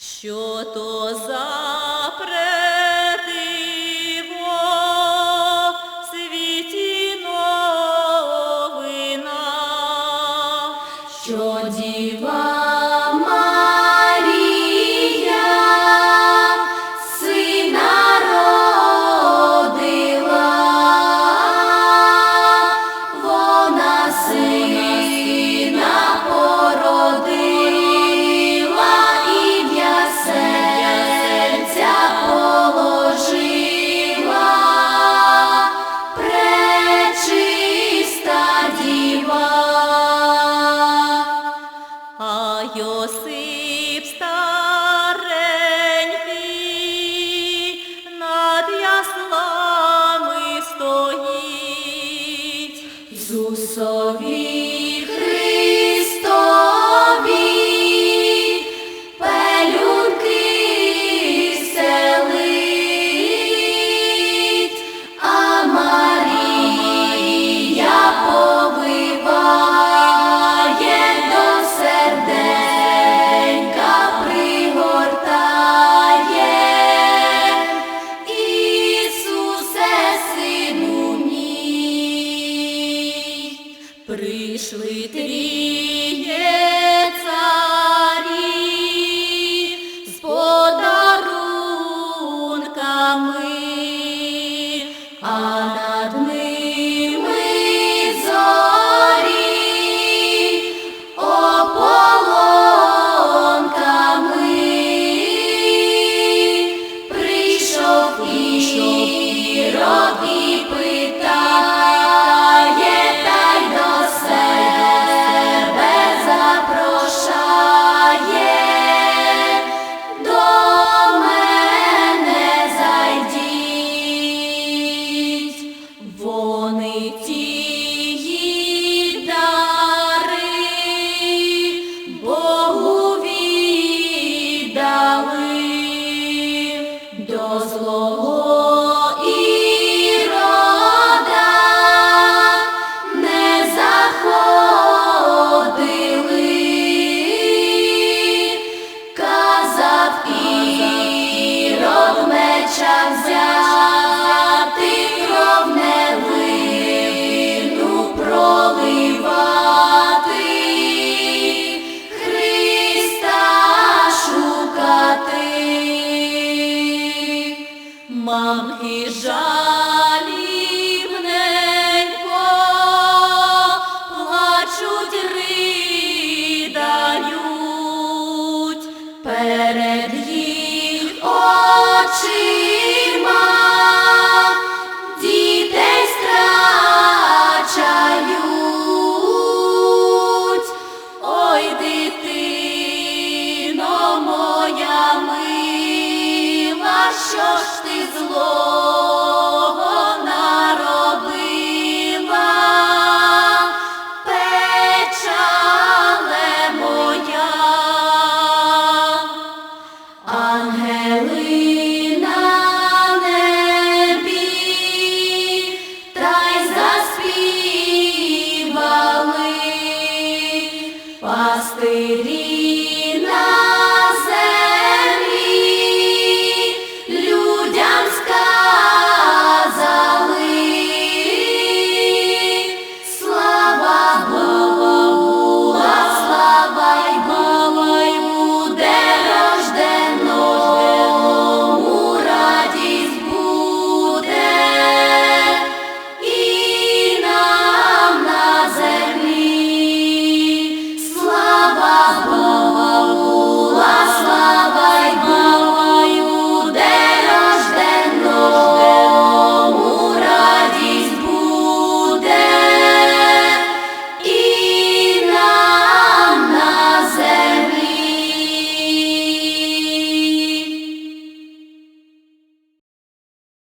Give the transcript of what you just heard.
що то за. прийшли тріє. Вони ті. перед їх очима дітей страчають, ой дитино моя мила, що ж ти зло.